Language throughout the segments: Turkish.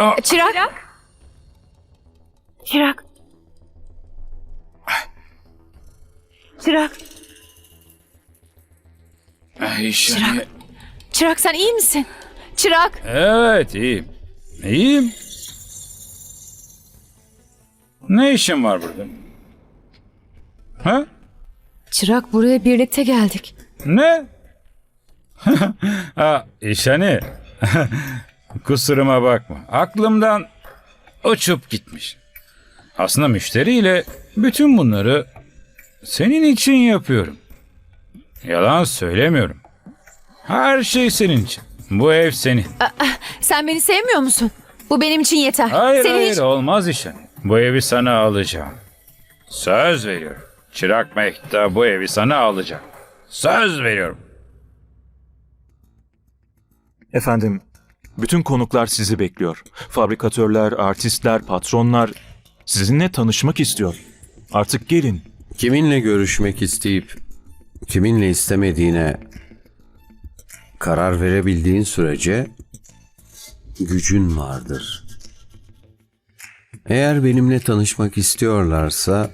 Aa, Çırak. Çırak. Çırak. ay, Şani. Çırak sen iyi misin? Çırak. Evet iyiyim. İyiyim. Ne işin var burada? Ha? Çırak buraya birlikte geldik. Ne? ha, İşhani. Kusuruma bakma. Aklımdan uçup gitmiş. Aslında müşteriyle bütün bunları senin için yapıyorum. Yalan söylemiyorum. Her şey senin için. Bu ev senin. Sen beni sevmiyor musun? Bu benim için yeter. Hayır Senin hayır hiç... olmaz İşhani. Bu evi sana alacağım. Söz veriyorum. Çırak Mehta bu evi sana alacak. Söz veriyorum. Efendim, bütün konuklar sizi bekliyor. Fabrikatörler, artistler, patronlar sizinle tanışmak istiyor. Artık gelin. Kiminle görüşmek isteyip kiminle istemediğine karar verebildiğin sürece gücün vardır. Eğer benimle tanışmak istiyorlarsa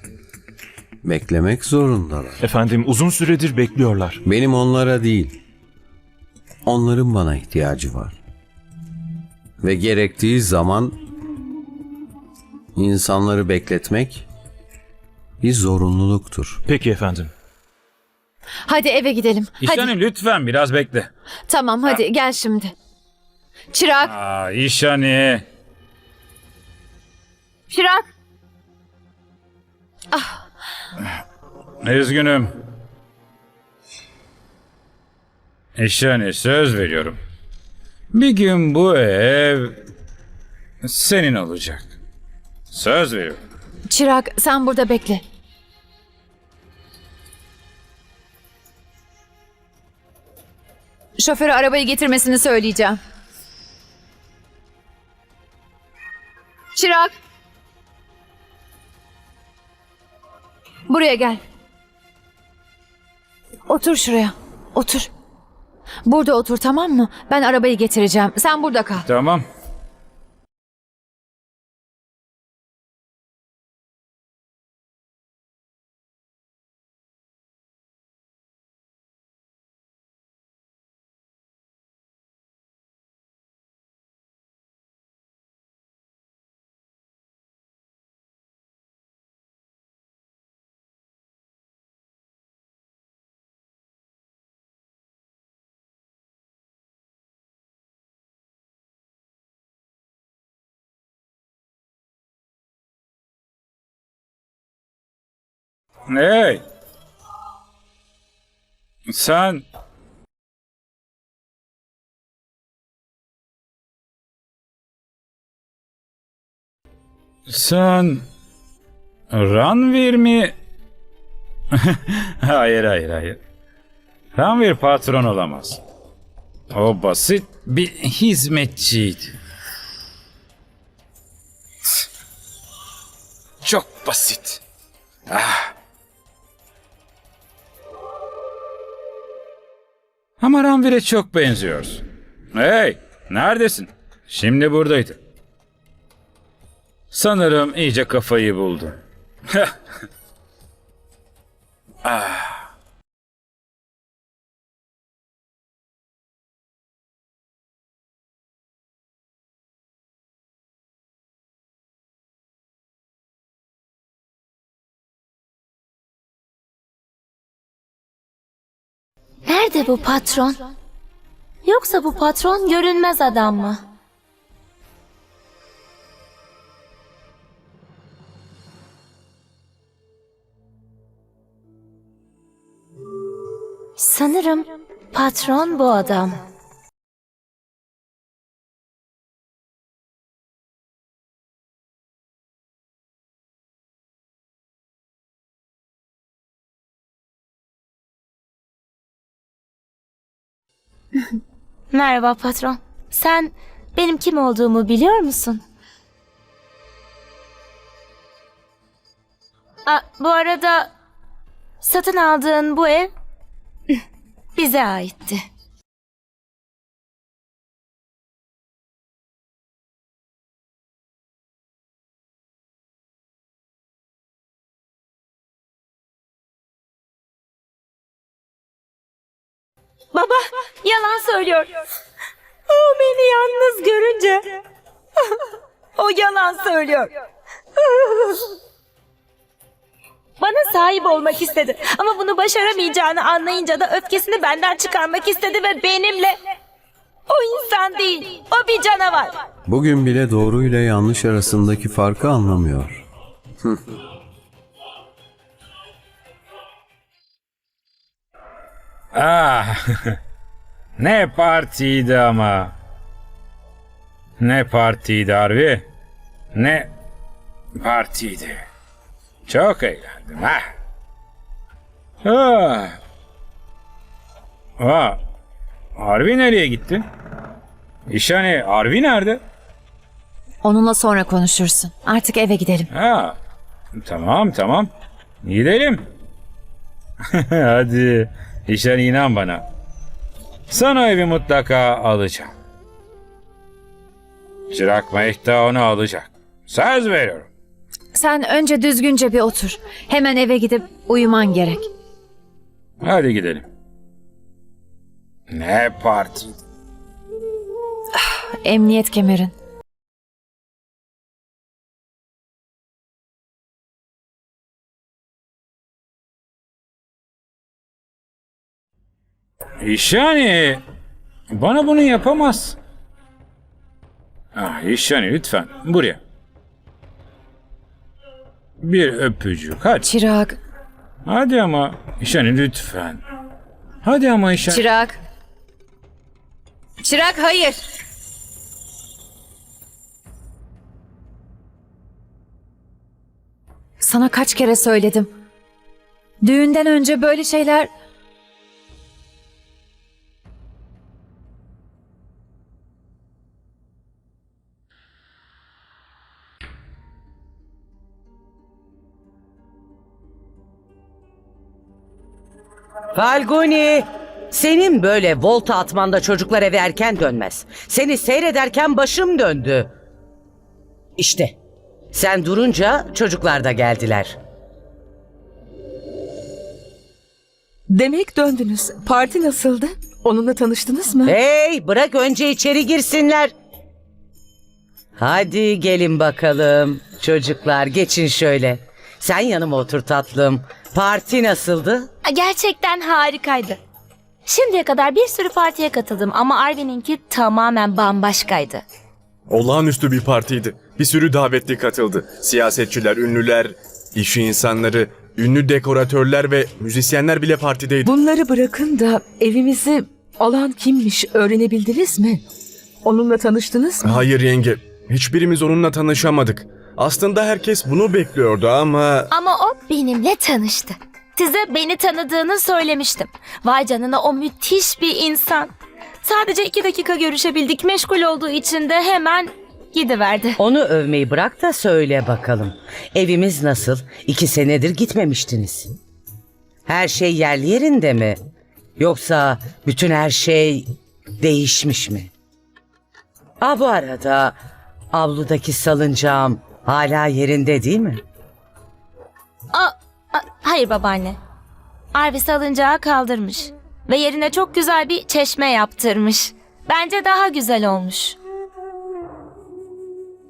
beklemek zorundalar. Efendim uzun süredir bekliyorlar. Benim onlara değil, onların bana ihtiyacı var. Ve gerektiği zaman insanları bekletmek bir zorunluluktur. Peki efendim. Hadi eve gidelim. Hadi. İşhani lütfen biraz bekle. Tamam hadi gel şimdi. Çırak. Aa, İşhani. Çırak. Üzgünüm. İşhani söz veriyorum. Bir gün bu ev senin olacak. Söz veriyorum. Çırak sen burada bekle. Şoföre arabayı getirmesini söyleyeceğim. Çırak. Buraya gel. Otur şuraya. Otur. Burada otur tamam mı? Ben arabayı getireceğim. Sen burada kal. Tamam. Hey. Sen Sen Ranvir mi? hayır hayır hayır. Ranvir patron olamaz. O basit bir hizmetçiydi. Çok basit. Ama Ranvir'e çok benziyorsun. Hey, neredesin? Şimdi buradaydı. Sanırım iyice kafayı buldun. ah. Nerede bu patron? Yoksa bu patron görünmez adam mı? Sanırım patron bu adam. Merhaba patron. Sen benim kim olduğumu biliyor musun? Aa, bu arada satın aldığın bu ev bize aitti. Baba yalan söylüyor. O beni yalnız görünce o yalan söylüyor. Bana sahip olmak istedi. Ama bunu başaramayacağını anlayınca da öfkesini benden çıkarmak istedi ve benimle... O insan değil, o bir canavar. Bugün bile doğru ile yanlış arasındaki farkı anlamıyor. Ah, ne partiydi ama. Ne partiydi harbi. Ne partiydi. Çok eğlendim ha. Ah. Ah. Harbi nereye gitti? İşhane Harbi nerede? Onunla sonra konuşursun. Artık eve gidelim. Ha. Tamam tamam. Gidelim. Hadi. İşhane inan bana. Sana evi mutlaka alacağım. Çırak Mehta onu alacak. Söz veriyorum. Sen önce düzgünce bir otur. Hemen eve gidip uyuman gerek. Hadi gidelim. Ne parti? Emniyet kemerin. İşhani bana bunu yapamaz. Ah İşhani lütfen buraya. Bir öpücük hadi. Çırak. Hadi ama İşhani lütfen. Hadi ama İşhani. Çırak. Çırak hayır. Sana kaç kere söyledim. Düğünden önce böyle şeyler... Falguni! Senin böyle volta atmanda çocuklar eve erken dönmez. Seni seyrederken başım döndü. İşte sen durunca çocuklar da geldiler. Demek döndünüz. Parti nasıldı? Onunla tanıştınız mı? Hey bırak önce içeri girsinler. Hadi gelin bakalım. Çocuklar geçin şöyle. Sen yanıma otur tatlım. Parti nasıldı? Gerçekten harikaydı. Şimdiye kadar bir sürü partiye katıldım ama Arvin'inki tamamen bambaşkaydı. Olağanüstü bir partiydi. Bir sürü davetli katıldı. Siyasetçiler, ünlüler, iş insanları, ünlü dekoratörler ve müzisyenler bile partideydi. Bunları bırakın da evimizi alan kimmiş öğrenebildiniz mi? Onunla tanıştınız mı? Hayır yenge, hiçbirimiz onunla tanışamadık. Aslında herkes bunu bekliyordu ama... Ama o benimle tanıştı. Size beni tanıdığını söylemiştim. Vay canına o müthiş bir insan. Sadece iki dakika görüşebildik. Meşgul olduğu için de hemen gidiverdi. Onu övmeyi bırak da söyle bakalım. Evimiz nasıl? İki senedir gitmemiştiniz. Her şey yerli yerinde mi? Yoksa bütün her şey değişmiş mi? Aa bu arada avludaki salıncağım hala yerinde değil mi? Aa, a- hayır babaanne. Arvi salıncağı kaldırmış. Ve yerine çok güzel bir çeşme yaptırmış. Bence daha güzel olmuş.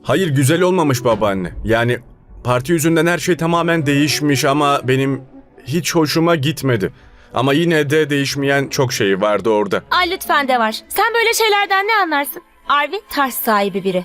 Hayır güzel olmamış babaanne. Yani parti yüzünden her şey tamamen değişmiş ama benim hiç hoşuma gitmedi. Ama yine de değişmeyen çok şey vardı orada. Ay lütfen de var. Sen böyle şeylerden ne anlarsın? Arvi tarz sahibi biri.